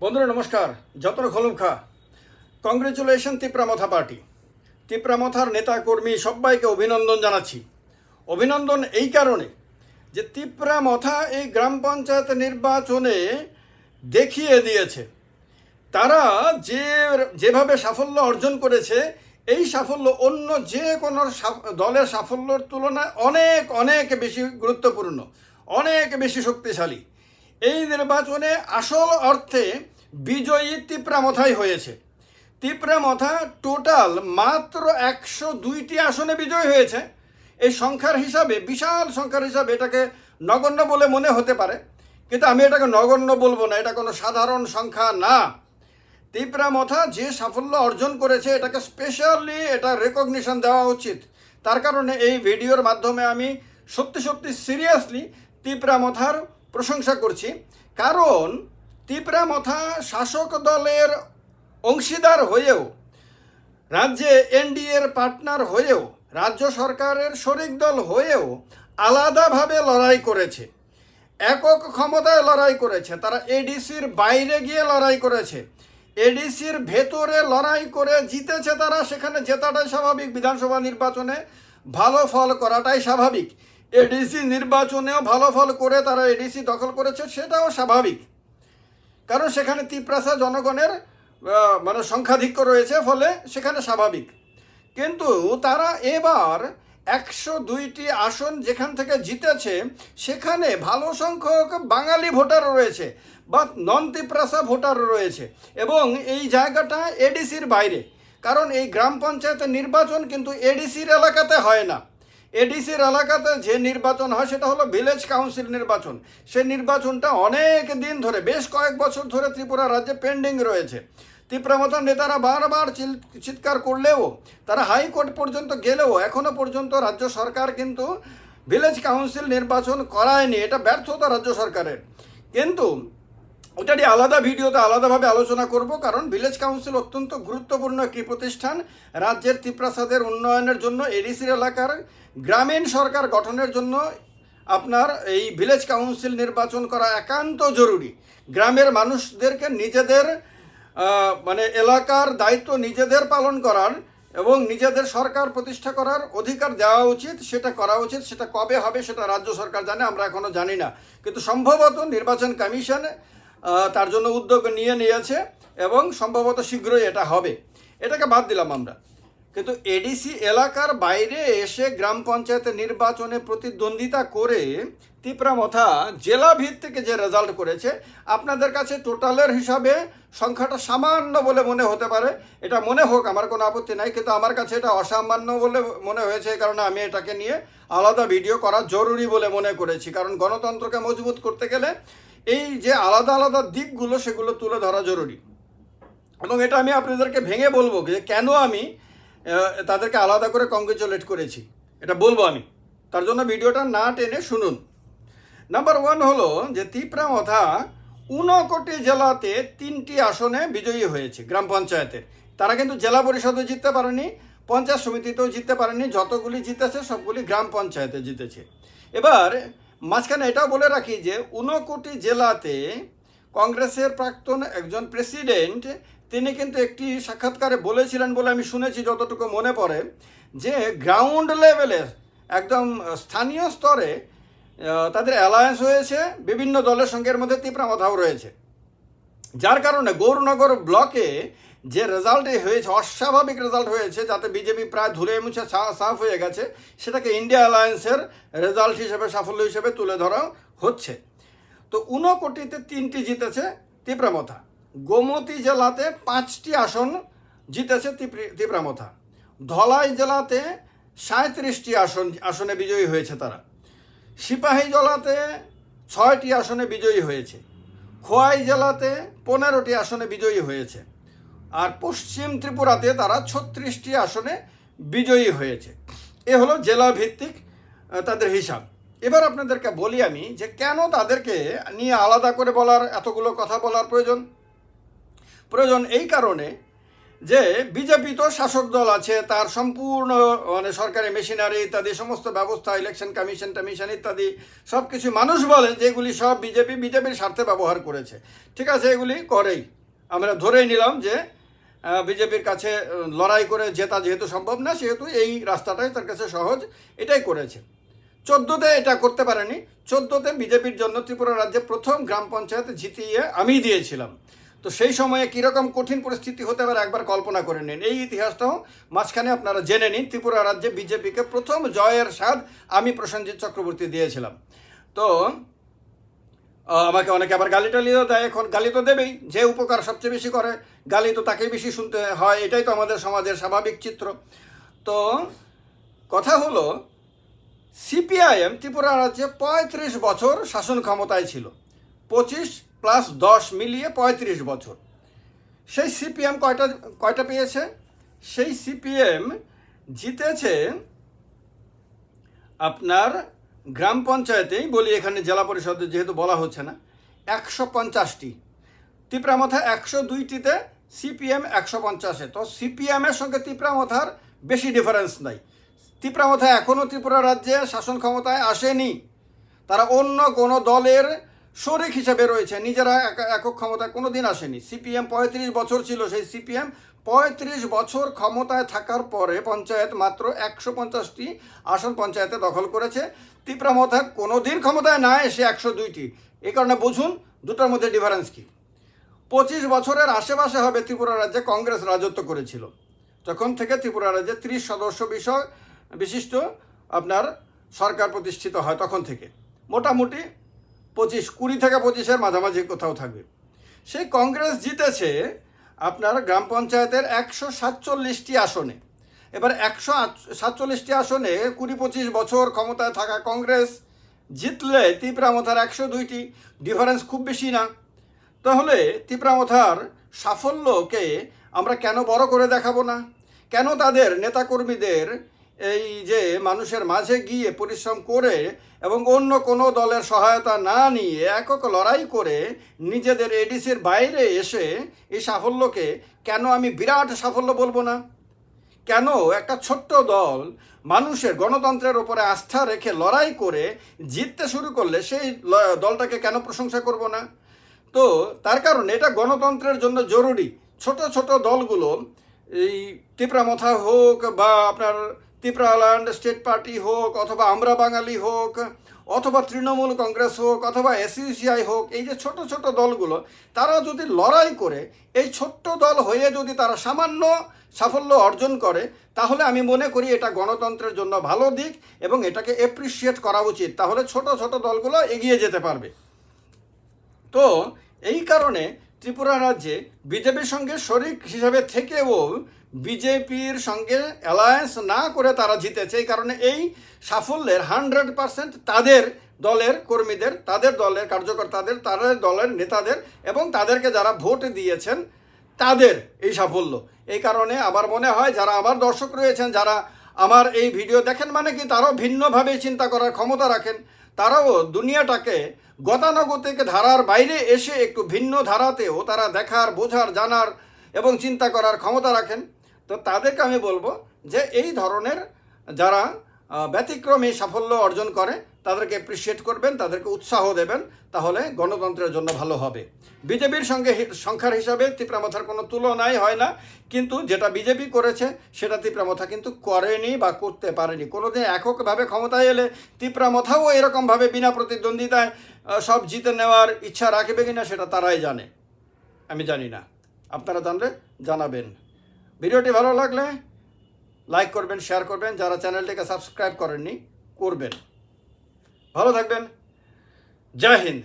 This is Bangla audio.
বন্ধুরা, নমস্কার। যতন খা। Congratulation Tipra Motha party. তিপ্রামথার নেতা কর্মী সবাইকে অভিনন্দন জানাচ্ছি। অভিনন্দন এই কারণে যে তিপ্রামথা এই গ্রাম পঞ্চায়েত নির্বাচনে দেখিয়ে দিয়েছে। তারা যে, যেভাবে সাফল্য অর্জন করেছে, এই সাফল্য অন্য যে কোনো দলের সাফল্যর তুলনায় অনেক অনেক বেশি গুরুত্বপূর্ণ, অনেক বেশি শক্তিশালী। এই নির্বাচনে আসল অর্থে বিজয়ী তিপ্রামথাই হয়েছে। তিপ্রামথা টোটাল মাত্র একশো দুইটি আসনে বিজয় হয়েছে। এই সংখ্যার হিসাবে, বিশাল সংখ্যার হিসাবে এটাকে নগণ্য বলে মনে হতে পারে। কিন্তু আমি এটাকে নগণ্য বলব না, এটা কোনো সাধারণ সংখ্যা না। তিপ্রামথা যে সাফল্য অর্জন করেছে, এটাকে স্পেশালি এটা রেকগনিশন দেওয়া উচিত। তার কারণে এই ভিডিওর মাধ্যমে আমি সত্যি সত্যি সিরিয়াসলি তিপ্রামথার প্রশংসা করছি। কারণ তিপ্রামথা শাসক দলের অংশীদার হয়েও, রাজ্যে এনডিএর পার্টনার হয়েও, রাজ্য সরকারের শরিক দল হয়েও আলাদাভাবে লড়াই করেছে। একক ক্ষমতায় লড়াই করেছে। তারা এডিসির বাইরে গিয়ে লড়াই করেছে। এডিসির ভেতরে লড়াই করে জিতেছে তারা, সেখানে জেতাটাই স্বাভাবিক। বিধানসভা নির্বাচনে ভালো ফল করাটাই স্বাভাবিক। এডিসি নির্বাচনেও ভালো ফল করে তারা এডিসি দখল করেছে, সেটাও স্বাভাবিক। কারণ সেখানে তিপ্রাসা জনগণের মানে সংখ্যাধিক্য রয়েছে, ফলে সেখানে স্বাভাবিক। কিন্তু তারা এবার একশো দুইটি আসন যেখান থেকে জিতেছে, সেখানে ভালো সংখ্যক বাঙালি ভোটার রয়েছে বা নন তিপ্রাসা ভোটার রয়েছে এবং এই জায়গাটা এডিসির বাইরে। কারণ এই গ্রাম পঞ্চায়েতের নির্বাচন কিন্তু এডিসির এলাকাতে হয় না। এডিসির এলাকাতে যে নির্বাচন হয় সেটা হলো ভিলেজ কাউন্সিল নির্বাচন। সেই নির্বাচনটা অনেক দিন ধরে, বেশ কয়েক বছর ধরে ত্রিপুরা রাজ্যে পেন্ডিং রয়েছে। ত্রিপুরামতার নেতারা বারবার চিৎকার করলেও, তারা হাইকোর্ট পর্যন্ত গেলেও, এখনও পর্যন্ত রাজ্য সরকার কিন্তু ভিলেজ কাউন্সিল নির্বাচন করায়নি। এটা ব্যর্থতা রাজ্য সরকারের। কিন্তু ওটারই আলাদা ভিডিওতে আলাদাভাবে আলোচনা করব, কারণ ভিলেজ কাউন্সিল অত্যন্ত গুরুত্বপূর্ণ একটি প্রতিষ্ঠান। রাজ্যের ত্রিপ্রাসাদের উন্নয়নের জন্য এডিসির এলাকার গ্রামীণ সরকার গঠনের জন্য আপনার এই ভিলেজ কাউন্সিল নির্বাচন করা একান্ত জরুরি। গ্রামের মানুষদেরকে নিজেদের মানে এলাকার দায়িত্ব নিজেদের পালন করার এবং নিজেদের সরকার প্রতিষ্ঠা করার অধিকার দেওয়া উচিত, সেটা করা উচিত, সেটা কবে হবে সেটা রাজ্য সরকার জানে, আমরা এখনও জানি না। কিন্তু সম্ভবত নির্বাচন কমিশন তার জন্য উদ্যোগ নিয়ে নিয়েছে এবং সম্ভবত শীঘ্রই এটা হবে। এটাকে বাদ দিলাম আমরা। কিন্তু এডিসি এলাকার বাইরে এসে গ্রাম পঞ্চায়েতের নির্বাচনে প্রতিদ্বন্দ্বিতা করে তিপ্রামথা জেলা ভিত্তিক যে রেজাল্ট করেছে, আপনাদের কাছে টোটালের হিসাবে সংখ্যাটা সামান্য বলে মনে হতে পারে। এটা মনে হোক, আমার কোনো আপত্তি নাই, কিন্তু আমার কাছে এটা অসামান্য বলে মনে হয়েছে কারণে আমি এটাকে নিয়ে আলাদা ভিডিও করা জরুরি বলে মনে করেছি। কারণ গণতন্ত্রকে মজবুত করতে গেলে এই যে আলাদা আলাদা দিকগুলো সেগুলো তুলে ধরা জরুরি। এবং এটা আমি আপনাদেরকে ভেঙে বলব যে কেন আমি তাদেরকে আলাদা করে কংগ্রেচুলেট করেছি। এটা বলব আমি। তার জন্য ভিডিওটা না টেনে শুনুন। নাম্বার ওয়ান হলো যে তিপ্রামথা ঊনকোটি জেলাতে তিনটি আসনে বিজয়ী হয়েছে গ্রাম পঞ্চায়েতের তারা কিন্তু জেলা পরিষদে জিততে পারেনি, পঞ্চায়েত সমিতিতেও জিততে পারেনি, যতগুলি জিতেছে সবগুলি গ্রাম পঞ্চায়েতে জিতেছে। এবার মাঝখানে এটাও বলে রাখি যে ঊনকোটি জেলাতে কংগ্রেসের প্রাক্তন একজন প্রেসিডেন্ট, তিনি কিন্তু একটি সাক্ষাৎকারে বলেছিলেন বলে আমি শুনেছি যতটুকু মনে পড়ে, যে গ্রাউন্ড লেভেলে একদম স্থানীয় স্তরে তাদের অ্যালায়েন্স হয়েছে, বিভিন্ন দলের সঙ্গে এর মধ্যে তিপ্রামথাও রয়েছে। যার কারণে গৌরনগর ব্লকে যে রেজাল্ট হয়েছে, অস্বাভাবিক রেজাল্ট হয়েছে, যাতে বিজেপি প্রায় ধুলে মুছে সাফ হয়ে গেছে, সেটাকে ইন্ডিয়া অ্যালায়েন্সের রেজাল্ট হিসেবে, সাফল্য হিসেবে তুলে ধরা হচ্ছে। তো ঊনকোটিতে তিনটি জিতেছে তিপ্রামথা গোমতী জেলাতে পাঁচটি আসন জিতেছে তিপ্রামথা ধলাই জেলাতে সাঁত্রিশটি আসন, আসনে বিজয়ী হয়েছে তারা। সিপাহী জেলাতে ছয়টি আসনে বিজয়ী হয়েছে। খোয়াই জেলাতে পনেরোটি আসনে বিজয়ী হয়েছে। আর পশ্চিম ত্রিপুরাতে তারা ছত্রিশটি আসনে বিজয়ী হয়েছে। এ হলো জেলা ভিত্তিক তাদের হিসাব। এবার আপনাদেরকে বলি আমি যে কেন তাদেরকে নিয়ে আলাদা করে বলার, এতগুলো কথা বলার প্রয়োজন? প্রয়োজন এই কারণে যে বিজেপি তো শাসক দল আছে, তার সম্পূর্ণ মানে সরকারি মেশিনারি ইত্যাদি, সমস্ত ব্যবস্থা, ইলেকশন কমিশন টমিশন ইত্যাদি সব কিছু মানুষ বলেন যে এগুলি সব বিজেপি, বিজেপির স্বার্থে ব্যবহার করেছে। ঠিক আছে, এগুলি করেই। আমরা ধরেই নিলাম যে বিজেপির কাছে লড়াই করে জেতা যেহেতু সম্ভব না, সেহেতু এই রাস্তাটাই তার কাছে সহজ, এটাই করেছে। চোদ্দোতে এটা করতে পারেনি। চোদ্দোতে বিজেপির জন্য ত্রিপুরা রাজ্যে প্রথম গ্রাম পঞ্চায়েত জিতিয়ে আমি দিয়েছিলাম। তো সেই সময়ে কীরকম কঠিন পরিস্থিতি হতে পারে একবার কল্পনা করে নিন। এই ইতিহাসটাও মাঝখানে আপনারা জেনে নিন, ত্রিপুরা রাজ্যে বিজেপিকে প্রথম জয়ের স্বাদ আমি প্রসেনজিৎ চক্রবর্তী দিয়েছিলাম। তো আমাকে অনেকে আবার গালি টালিও দেয়। এখন গালি তো দেবেই, যে উপকার সবচেয়ে বেশি করে, গালি তো তাকেই বেশি শুনতে হয়, এটাই তো আমাদের সমাজের স্বাভাবিক চিত্র। তো কথা হলো, সিপিআইএম ত্রিপুরা রাজ্যে পঁয়ত্রিশ বছর শাসন ক্ষমতায় ছিল। পঁচিশ প্লাস দশ মিলিয়ে পঁয়ত্রিশ বছর। সেই সিপিএম কয়টা কয়টা পেয়েছে? সেই সিপিএম জিতেছে আপনার গ্রাম পঞ্চায়েতেই বলি এখানে জেলা পরিষদে যেহেতু বলা হচ্ছে না, একশো পঞ্চাশটি। তিপ্রামথা একশো দুইটিতে, সিপিএম একশো পঞ্চাশে। তো সিপিএমের সঙ্গে তিপ্রামথার বেশি ডিফারেন্স নাই। তিপ্রামথা এখনও ত্রিপুরা রাজ্যে শাসন ক্ষমতায় আসেনি। তারা অন্য কোনো দলের শরিক হিসেবে রয়েছে। নিজেরা একা- একক ক্ষমতায় কোনো দিন আসেনি। সিপিএম পঁয়ত্রিশ বছর ছিল, সেই সিপিএম পঁয়ত্রিশ বছর ক্ষমতায় থাকার পরে পঞ্চায়েত মাত্র একশো পঞ্চাশটি আসন পঞ্চায়েতে দখল করেছে। তিপ্রামথা কোনো দিন ক্ষমতায় না এসে একশো দুইটি। এই কারণে বুঝুন, দুটার মধ্যে ডিফারেন্স কী? পঁচিশ বছরের আশেপাশে হবে ত্রিপুরা রাজ্যে কংগ্রেস রাজত্ব করেছিল। তখন থেকে ত্রিপুরা রাজ্যে ত্রিশ সদস্য বিষয় বিশিষ্ট আপনার সরকার প্রতিষ্ঠিত হয় তখন থেকে। মোটামুটি পঁচিশ, কুড়ি থেকে পঁচিশের মাঝামাঝি কোথাও থাকবে। সেই কংগ্রেস জিতেছে আপনার গ্রাম পঞ্চায়েতের একশো সাতচল্লিশটি আসনে। এবার একশো সাতচল্লিশটি আসনে কুড়ি পঁচিশ বছর ক্ষমতায় থাকা কংগ্রেস জিতলে তিপ্রামথার একশো দুইটি, ডিফারেন্স খুব বেশি না। তাহলে তিপ্রামথার সাফল্যকে আমরা কেন বড় করে দেখাবো না? কেন তাদের নেতাকর্মীদের এই যে মানুষের মাঝে গিয়ে পরিশ্রম করে এবং অন্য কোনো দলের সহায়তা না নিয়ে একক লড়াই করে নিজেদের এডিসির বাইরে এসে এই সাফল্যকে কেন আমি বিরাট সাফল্য বলব না? কেন একটা ছোট্ট দল মানুষের গণতন্ত্রের ওপরে আস্থা রেখে লড়াই করে জিততে শুরু করলে সেই দলটাকে কেন প্রশংসা করব না? তো তার কারণ এটা গণতন্ত্রের জন্য জরুরি। ছোট ছোট দলগুলো এই তিপ্রামথা হোক বা আপনার তিপ্রাল্যান্ড স্টেট পার্টি হোক, অথবা আমরা বাঙালি হোক, অথবা তৃণমূল কংগ্রেস হোক, অথবা এসইউসিআই হোক, এই যে ছোট ছোট দলগুলো, তারা যদি লড়াই করে, এই ছোট্ট দল হয়ে যদি তারা সামান্য সাফল্য অর্জন করে, তাহলে আমি মনে করি এটা গণতন্ত্রের জন্য ভালো দিক এবং এটাকে এপ্রিসিয়েট করা উচিত। তাহলে ছোট ছোট দলগুলো এগিয়ে যেতে পারবে। তো এই কারণে ত্রিপুরা রাজ্যে বিজেপির সঙ্গে শরিক হিসাবে থেকেও বিজেপির সঙ্গে অ্যালায়েন্স না করে তারা জিতেছে, এই কারণে এই সাফল্যের হান্ড্রেড পার্সেন্ট তাদের দলের কর্মীদের, তাদের দলের কার্যকর্তাদের, তাদের দলের নেতাদের এবং তাদেরকে যারা ভোট দিয়েছেন, তাদের এই সাফল্য। এই কারণে আমার মনে হয় যারা আমার দর্শক রয়েছেন, যারা আমার এই ভিডিও দেখেন মানে কি, তারাও ভিন্নভাবে চিন্তা করার ক্ষমতা রাখেন। তারাও দুনিয়াটাকে গতানুগতিক ধারার বাইরে এসে একটু ভিন্ন ধারাতেও তারা দেখার, বোঝার, জানার এবং চিন্তা করার ক্ষমতা রাখেন। তো তাদেরকে আমি বলব যে এই ধরনের যারা ব্যতিক্রমী সাফল্য অর্জন করে, তাদেরকে অ্যাপ্রিসিয়েট করবেন, তাদেরকে উৎসাহ দেবেন, তাহলে গণতন্ত্রের জন্য ভালো হবে। বিজেপির সঙ্গে সংখ্যার হিসাবে তিপ্রামথার কোনো তুলনাই হয় না, কিন্তু যেটা বিজেপি করেছে, সেটা তিপ্রামথা কিন্তু করেনি বা করতে পারেনি। কোনোদিন এককভাবে ক্ষমতায় এলে তিপ্রামথাও এরকমভাবে বিনা প্রতিদ্বন্দ্বিতায় সব জিতে নেওয়ার ইচ্ছা রাখবে কিনা সেটা তারাই জানে। আমি জানি না। আপনারা জানলে জানাবেন। ভিডিওটি ভালো লাগলে লাইক করবেন, শেয়ার করবেন। যারা চ্যানেলটিকে সাবস্ক্রাইব করেননি, করবেন। ভালো থাকবেন। জয় হিন্দ।